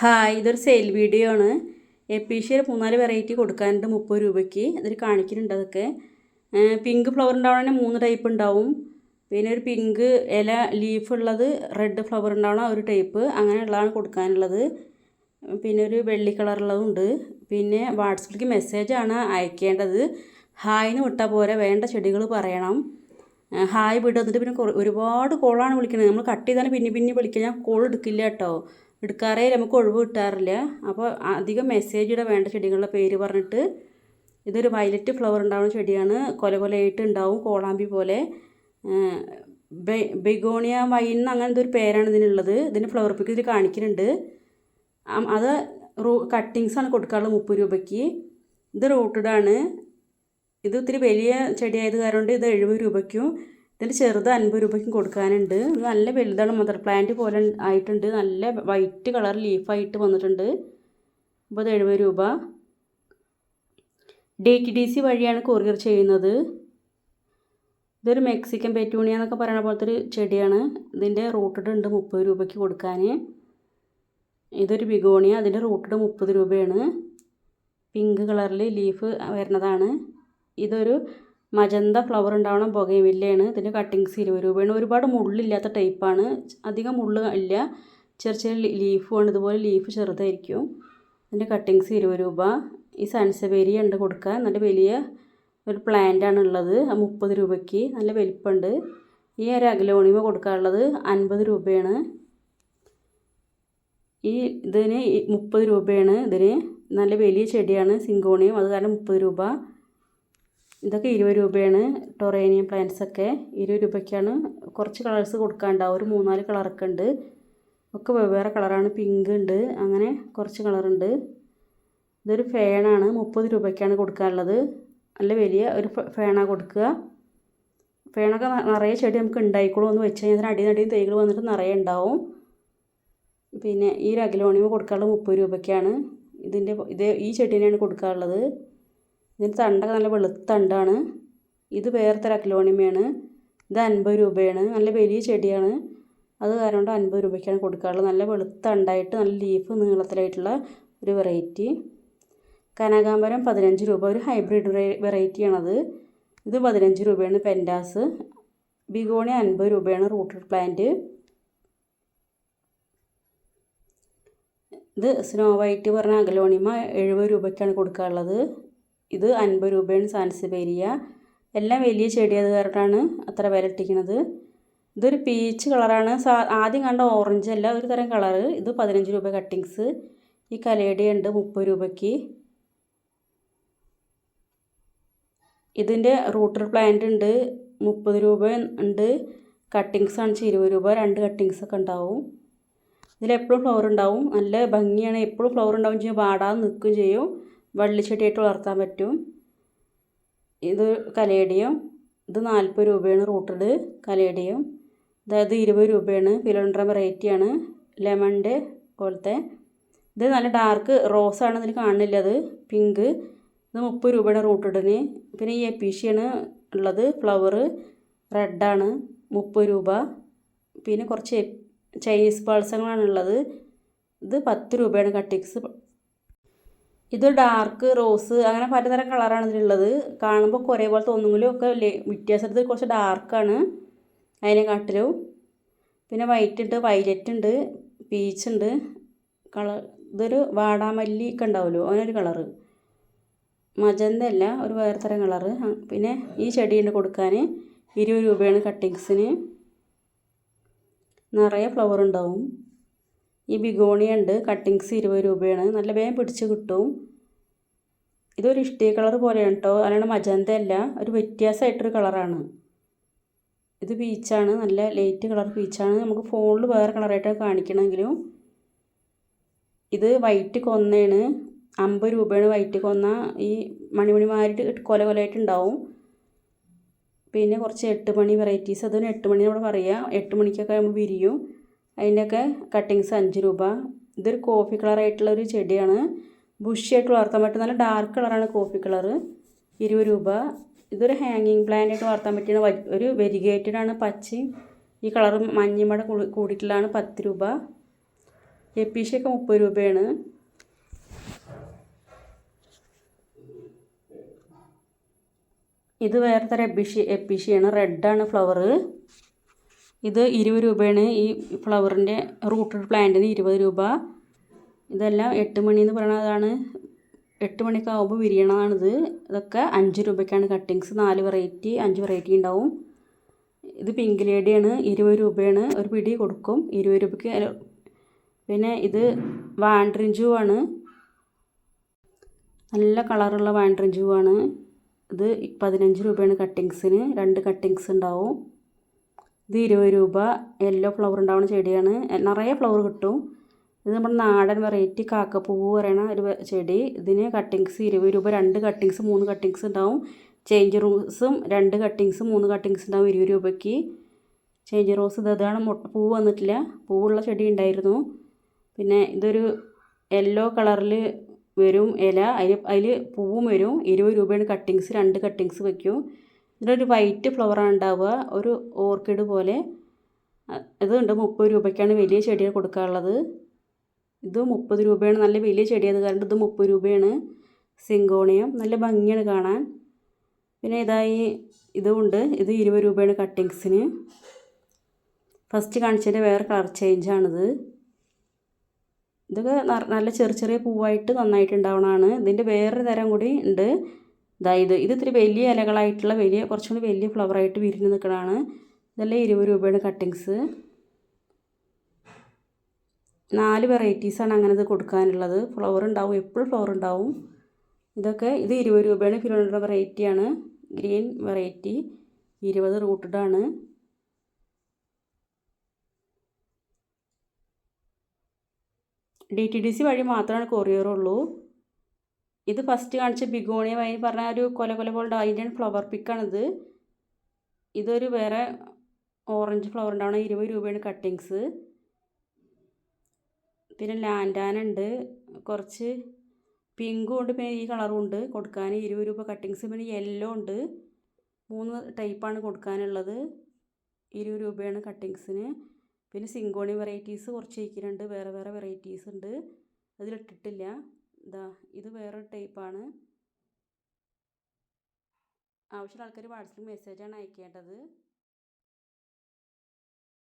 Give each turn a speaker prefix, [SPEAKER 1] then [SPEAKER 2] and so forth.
[SPEAKER 1] Hi ഇതൊരു sale video ആണ്. എപ്പീഷ്യയിൽ മൂന്നാൽ variety കൊടുക്കാനുണ്ട് മുപ്പത് രൂപയ്ക്ക്. അതിൽ കാണിക്കുന്നുണ്ട് അതൊക്കെ. പിങ്ക് ഫ്ലവർ ഉണ്ടാവണേ മൂന്ന് ടൈപ്പ് ഉണ്ടാവും. പിന്നെ ഒരു പിങ്ക് ഇല ലീഫ് ഉള്ളത് റെഡ് ഫ്ലവർ ഉണ്ടാവണ ഒരു ടൈപ്പ് അങ്ങനെയുള്ളതാണ് കൊടുക്കാനുള്ളത്. പിന്നെ ഒരു വെള്ളി കളറുള്ളതും ഉണ്ട്. പിന്നെ വാട്സപ്പിലേക്ക് മെസ്സേജാണ് അയക്കേണ്ടത്. ഹായ് എന്ന് വിട്ടാൽ പോരെ വേണ്ട ചെടികൾ പറയണം. ഹായ് വിടുന്നിട്ട് പിന്നെ ഒരുപാട് കോളാണ് വിളിക്കുന്നത് നമ്മൾ കട്ട് ചെയ്താൽ പിന്നെ പിന്നെ വിളിക്കുക ഞാൻ കോൾ എടുക്കില്ല കേട്ടോ. എടുക്കാറേ നമുക്ക് ഒഴിവ് കിട്ടാറില്ല. അപ്പോൾ അധികം മെസ്സേജ് ഇടാൻ വേണ്ട ചെടികളുടെ പേര് പറഞ്ഞിട്ട് ഇതൊരു വയലറ്റ് ഫ്ലവർ ഉണ്ടാവുന്ന ചെടിയാണ്. കൊല കൊലയായിട്ട് ഉണ്ടാവും കോളാമ്പി പോലെ. ബെഗോണിയ വൈൻ അങ്ങനത്തെ ഒരു പേരാണ് ഇതിനുള്ളത്. ഇതിന് ഫ്ലവർ പിക്ക് ഇതിൽ കാണിക്കുന്നുണ്ട്. അത് റൂ കട്ടിങ്സാണ് കൊടുക്കാറുള്ളത് മുപ്പത് രൂപയ്ക്ക്. ഇത് റൂട്ടഡ് ആണ്. ഇത് ഒത്തിരി വലിയ ചെടിയായത് കാരണം ഇത് എഴുപത് രൂപയ്ക്കും. ഇതിന്റെ ചെറുത് അൻപത് രൂപയ്ക്കും കൊടുക്കാനുണ്ട്. നല്ല വലുതാണ്. മദർ പ്ലാന്റ് പോലെ ആയിട്ടുണ്ട്. നല്ല വൈറ്റ് കളർ ലീഫായിട്ട് വന്നിട്ടുണ്ട്. അപ്പോൾ എഴുപത് രൂപ. ഡി ടി ഡി സി വഴിയാണ് കൊറിയർ ചെയ്യുന്നത്. ഇതൊരു മെക്സിക്കൻ പെറ്റൂണിയ എന്നൊക്കെ പറയുന്ന പോലത്തെ ഒരു ചെടിയാണ്. ഇതിന്റെ റൂട്ടഡ് ഉണ്ട് മുപ്പത് രൂപയ്ക്ക് കൊടുക്കാൻ ഇതൊരു ബിഗോണിയ. അതിന്റെ റൂട്ടഡ് മുപ്പത് രൂപയാണ്. പിങ്ക് കളറിൽ ലീഫ് വരുന്നതാണ്. ഇതൊരു മജന്ത ഫ്ലവർ ഉണ്ടാവണം ബൊഗൈവില്ലയാണ് ഇതിന്റെ കട്ടിങ്സ് ഇരുപത് രൂപയാണ് ഒരുപാട് മുള്ളില്ലാത്ത ടൈപ്പാണ് അധികം മുള്ള് ഇല്ല. ചെറിയ ചെറിയ ലീഫുമാണ് ഇതുപോലെ ലീഫ് ചെറുതായിരിക്കും. ഇതിന്റെ കട്ടിങ്സ് ഇരുപത് രൂപ. ഈ സൻസബേരി ഉണ്ട് കൊടുക്കുക നല്ല വലിയ ഒരു പ്ലാന്റാണ് ഉള്ളത്. മുപ്പത് രൂപയ്ക്ക്. നല്ല വലിപ്പമുണ്ട്. ഈ ഒരു അഗ്ലോണിമ കൊടുക്കാനുള്ളത് അൻപത് രൂപയാണ്. ഈ ഇതിന് മുപ്പത് രൂപയാണ്. ഇതിന് നല്ല വലിയ ചെടിയാണ് സിങ്കോണിയം. അത് കാരണം മുപ്പത് രൂപ. ഇതൊക്കെ ഇരുപത് രൂപയാണ് ടൊറേനിയം പ്ലാന്റ്സ് ഒക്കെ. ഇരുപത് രൂപയ്ക്കാണ്. കുറച്ച് കളേഴ്സ് കൊടുക്കാനുണ്ടാവും ഒരു മൂന്നാൽ കളറൊക്കെ ഉണ്ട്. ഒക്കെ വെവ്വേറെ കളറാണ് പിങ്ക് ഉണ്ട്. അങ്ങനെ കുറച്ച് കളറുണ്ട് ഇതൊരു ഫേണാണ് മുപ്പത് രൂപയ്ക്കാണ് കൊടുക്കാനുള്ളത്. നല്ല വലിയ ഒരു ഫേണാണ് കൊടുക്കുക. ഫേണൊക്കെ ന- നിറയെ ചെടി നമുക്ക് ഉണ്ടായിക്കോളും. എന്ന് വെച്ച് കഴിഞ്ഞാൽ അടി നടിയും തൈകൾ വന്നിട്ട് നിറയെ ഉണ്ടാവും. പിന്നെ ഈ ഒരു അഗലോണിയം കൊടുക്കാനുള്ളത് മുപ്പത് രൂപയ്ക്കാണ്. ഇതിന്റെ ഇത് ഈ ചെടീനെയാണ് കൊടുക്കാനുള്ളത്. ഇതിന്റെ തണ്ടൊക്കെ നല്ല വെളുത്തണ്ടാണ് ഇത് വേറത്തെ അക്ലോണിമയാണ്. ഇത് അൻപത് രൂപയാണ്. നല്ല വലിയ ചെടിയാണ്. അത് കാരണം കൊണ്ട് അൻപത് രൂപയ്ക്കാണ് കൊടുക്കാറുള്ളത്. നല്ല വെളുത്തണ്ടായിട്ട് നല്ല ലീഫ് നീളത്തിലായിട്ടുള്ള ഒരു വെറൈറ്റി. കനകാമ്പരം പതിനഞ്ച് രൂപ. ഒരു ഹൈബ്രിഡ് വെറൈറ്റിയാണത്. ഇത് പതിനഞ്ച് രൂപയാണ് പെൻഡാസ്. ബിഗോണി അൻപത് രൂപയാണ് റൂട്ടഡ് പ്ലാന്റ്. ഇത് സ്നോ വൈറ്റ് പറഞ്ഞ അഗലോണിമ എഴുപത് രൂപയ്ക്കാണ് കൊടുക്കാറുള്ളത്. ഇത് അൻപത് രൂപയാണ് സാൻസിബേരിയ എല്ലാം വലിയ ചെടിയത് കാരണമാണ് അത്ര വില ഇട്ടിരിക്കുന്നത് ഇതൊരു പീച്ച് കളറാണ്. സാ ആദ്യം കണ്ട ഓറഞ്ച് അല്ല ഒരു തരം കളറ്. ഇത് പതിനഞ്ച് രൂപ കട്ടിങ്സ് ഈ കലേഡിയ ഉണ്ട് മുപ്പത് രൂപയ്ക്ക്. ഇതിന്റെ റൂട്ടർ പ്ലാന്റ് ഉണ്ട് മുപ്പത് രൂപ ഉണ്ട്. കട്ടിങ്സ് ആണെന്ന് ഇരുപത് രൂപ രണ്ട് കട്ടിങ്സ് ഒക്കെ ഉണ്ടാവും. ഇതിലെപ്പോഴും ഫ്ലവർ ഉണ്ടാവും. നല്ല ഭംഗിയാണ്. എപ്പോഴും ഫ്ലവർ ഉണ്ടാവും ചെയ്യും. വാടാതെ നിൽക്കുകയും ചെയ്യും. വള്ളിച്ചെടിയായിട്ട് വളർത്താൻ പറ്റും. ഇത് കലേഡിയം ഇത് നാൽപ്പത് രൂപയാണ് റൂട്ടഡ് കലേഡിയം അതായത് ഇരുപത് രൂപയാണ് ഫിലോണ്ട്രം വെറൈറ്റിയാണ് ലെമണിന്റെ പോലത്തെ. ഇത് നല്ല ഡാർക്ക് റോസാണ് ഇതിൽ കാണുന്നില്ല അത് പിങ്ക് ഇത് മുപ്പത് രൂപയുടെ റൂട്ടഡിന്. പിന്നെ ഈ എപ്പീഷ്യയാണ് ഉള്ളത് ഫ്ലവർ റെഡാണ് മുപ്പത് രൂപ. പിന്നെ കുറച്ച് ചൈനീസ് പൾസങ്ങളാണ് ഇത് പത്ത് രൂപയാണ് കട്ടിങ്സ് ഇത് ഡാർക്ക് റോസ് അങ്ങനെ പലതരം കളറാണ് ഇതിലുള്ളത്. കാണുമ്പോൾ ഒരേപോലെ തോന്നുമെങ്കിലും ഒക്കെ വ്യത്യാസത്തിൽ കുറച്ച് ഡാർക്കാണ് അതിനെക്കാട്ടിലും. പിന്നെ വൈറ്റ് ഉണ്ട് വൈലറ്റ് ഉണ്ട് പീച്ച് ഉണ്ട്. കളർ ഇതൊരു വാടാമല്ലി ഒക്കെ ഉണ്ടാവുമല്ലോ അങ്ങനൊരു കളറ് മജന്ത അല്ല ഒരു വേറെ തരം കളറ് പിന്നെ ഈ ചെടിയുണ്ട് കൊടുക്കാൻ ഇരുപത് രൂപയാണ് കട്ടിങ്സിന് നിറയെ ഫ്ലവർ ഉണ്ടാവും. ഈ ബിഗോണിയ ഉണ്ട്. കട്ടിങ്സ് ഇരുപത് രൂപയാണ്. നല്ല വേഗം പിടിച്ച് കിട്ടും. ഇതൊരു ഇഷ്ടിക കളർ പോലെയാണ് കേട്ടോ. അല്ലാണ്ട് മജന്ത അല്ല. ഒരു വ്യത്യാസമായിട്ടൊരു കളറാണ്. ഇത് പീച്ചാണ് നല്ല ലൈറ്റ് കളർ പീച്ചാണ് നമുക്ക് ഫോണിൽ വേറെ കളറായിട്ടാണ് കാണിക്കണമെങ്കിലും ഇത് വൈറ്റ് കൊന്നയാണ്. അമ്പത് രൂപയാണ് വൈറ്റ് കൊന്ന. ഈ മണിമണിമാരിട്ട് കൊല കൊലയായിട്ടുണ്ടാവും. പിന്നെ കുറച്ച് എട്ട് മണി വെറൈറ്റീസ് അതിന് എട്ട് മണി നമ്മൾ പറയുക എട്ട് മണിക്കൊക്കെ നമ്മൾ വിരിയും. അതിന്റെയൊക്കെ കട്ടിങ്സ് അഞ്ച് രൂപ. ഇതൊരു കോഫി കളറായിട്ടുള്ള ഒരു ചെടിയാണ്. ബുഷിയായിട്ട് വളർത്താൻ പറ്റും. നല്ല ഡാർക്ക് കളറാണ് കോഫി കളർ ഇരുപത് രൂപ. ഇതൊരു ഹാങ്ങിങ് പ്ലാന്റ് ആയിട്ട് വളർത്താൻ പറ്റിയ ഒരു വെരിഗേറ്റഡ് ആണ് പച്ചയും. ഈ കളർ മഞ്ഞയും കൂടെ കൂടി- കൂടിയിട്ടുള്ളതാണ് പത്ത് രൂപ. എപ്പീഷയൊക്കെ മുപ്പത് രൂപയാണ്. ഇത് വേറെ തരം എപ്പിഷി എപ്പിഷിയാണ് റെഡാണ് ഫ്ലവർ ഇത് ഇരുപത് രൂപയാണ് ഈ ഫ്ലവറിന്റെ റൂട്ടഡ് പ്ലാന്റിന് ഇരുപത് രൂപ. ഇതെല്ലാം എട്ട് മണി എന്ന് പറയുന്നതാണ് എട്ട് മണിയൊക്കെ ആകുമ്പോൾ വിരിയണതാണിത്. ഇതൊക്കെ അഞ്ച് രൂപയ്ക്കാണ് കട്ടിങ്സ്. നാല് വെറൈറ്റി അഞ്ച് വെറൈറ്റി ഉണ്ടാവും. ഇത് പിങ്ക് ലേഡിയാണ് ഇരുപത് രൂപയാണ്. ഒരു പിടി കൊടുക്കും. ഇരുപത് രൂപയ്ക്ക് പിന്നെ ഇത് വാൻഡ്രിഞ്ചു ആണ് നല്ല കളറുള്ള വാൻഡ്രിഞ്ചു ആണ് ഇത് പതിനഞ്ച് രൂപയാണ് കട്ടിങ്സിന്. രണ്ട് കട്ടിങ്സ് ഉണ്ടാവും. ഇത് ഇരുപത് രൂപ യെല്ലോ ഫ്ലവർ ഉണ്ടാവുന്ന ചെടിയാണ്. നിറയെ ഫ്ലവർ കിട്ടും. ഇത് നമ്മുടെ നാടൻ വെറൈറ്റി കാക്കപ്പൂവ് പറയണ ഒരു ചെടി. ഇതിന് കട്ടിങ്സ് ഇരുപത് രൂപ രണ്ട് കട്ടിങ്സ് മൂന്ന് കട്ടിങ്സ് ഉണ്ടാവും. ചേഞ്ച് റോസും രണ്ട് കട്ടിങ്സ് മൂന്ന് കട്ടിങ്സ് ഉണ്ടാവും ഇരുപത് രൂപയ്ക്ക്. ചേഞ്ച് റോസ് ഇത് ഇതാണ് മുട്ട പൂവ് വന്നിട്ടില്ല. പൂവുള്ള ചെടി ഉണ്ടായിരുന്നു. പിന്നെ ഇതൊരു യെല്ലോ കളറിൽ വരും ഇല. അതിൽ അതിൽ പൂവും വരും. ഇരുപത് രൂപയാണ് കട്ടിങ്സ് രണ്ട് കട്ടിങ്സ് വയ്ക്കും. ഇതിലൊരു വൈറ്റ് ഫ്ലവറാണ് ഉണ്ടാവുക. ഒരു ഓർക്കിഡ് പോലെ. ഇതുണ്ട് മുപ്പത് രൂപയ്ക്കാണ് വലിയ ചെടികൾ കൊടുക്കാറുള്ളത്. ഇത് മുപ്പത് രൂപയാണ്. നല്ല വലിയ ചെടിയത് കാരണം ഇത് മുപ്പത് രൂപയാണ്. സിങ്കോണിയം. നല്ല ഭംഗിയാണ് കാണാൻ. പിന്നെ ഇതായി ഇതുമുണ്ട്. ഇത് ഇരുപത് രൂപയാണ് കട്ടിങ്സിന് ഫസ്റ്റ് കാണിച്ചതിന്റെ വേറെ കളർ ചേഞ്ചാണിത് ഇതൊക്കെ നല്ല ചെറിയ ചെറിയ പൂവായിട്ട് നന്നായിട്ട് ഉണ്ടാവണതാണ്. ഇതിന്റെ വേറൊരു തരം കൂടി ഉണ്ട്. ഇതാ ഇത് ഇത് ഇത്തിരി വലിയ ഇലകളായിട്ടുള്ള വലിയ കുറച്ചും കൂടി വലിയ ഫ്ലവറായിട്ട് വിരിഞ്ഞ് നിൽക്കണതാണ്. ഇതെല്ലാം ഇരുപത് രൂപയുടെ കട്ടിങ്സ് നാല് വെറൈറ്റീസാണ് അങ്ങനെ ഇത് കൊടുക്കാനുള്ളത്. ഫ്ലവർ ഉണ്ടാവും എപ്പോഴും ഫ്ലവർ ഉണ്ടാവും. ഇതൊക്കെ ഇത് ഇരുപത് രൂപയാണ് ഫിലോണിയുടെ വെറൈറ്റിയാണ് ഗ്രീൻ വെറൈറ്റി ഇരുപത് റൂട്ടഡ് ആണ്. ഡി ടി ഡി സി വഴി മാത്രമാണ് കൊറിയർ ഉള്ളൂ. ഇത് ഫസ്റ്റ് കാണിച്ച ബിഗോണിയ വൈൻ പറഞ്ഞ ഒരു കൊല കൊല പോലെ അതിന്റെ ഫ്ലവർ പിക്കാണിത് ഇതൊരു വേറെ ഓറഞ്ച് ഫ്ലവർ ഉണ്ടാവണം. ഇരുപത് രൂപയാണ് കട്ടിങ്സ് പിന്നെ ലാൻഡാൻ ഉണ്ട്. കുറച്ച് പിങ്കും ഉണ്ട് പിന്നെ ഈ കളറും ഉണ്ട് കൊടുക്കാൻ. ഇരുപത് രൂപ കട്ടിങ്സ് പിന്നെ യെല്ലോ ഉണ്ട്. മൂന്ന് ടൈപ്പാണ് കൊടുക്കാനുള്ളത്. ഇരുപത് രൂപയാണ് കട്ടിങ്സിന് പിന്നെ സിങ്കോണി വെറൈറ്റീസ് കുറച്ച് ഇരിക്കുന്നുണ്ട് വേറെ വേറെ വെറൈറ്റീസ് ഉണ്ട്. അതിലിട്ടിട്ടില്ല. ഇതാ ഇത് വേറെ ടൈപ്പാണ് ആവശ്യമുള്ള ആൾക്കാർ വാട്സപ്പിൽ മെസ്സേജാണ് അയക്കേണ്ടത്.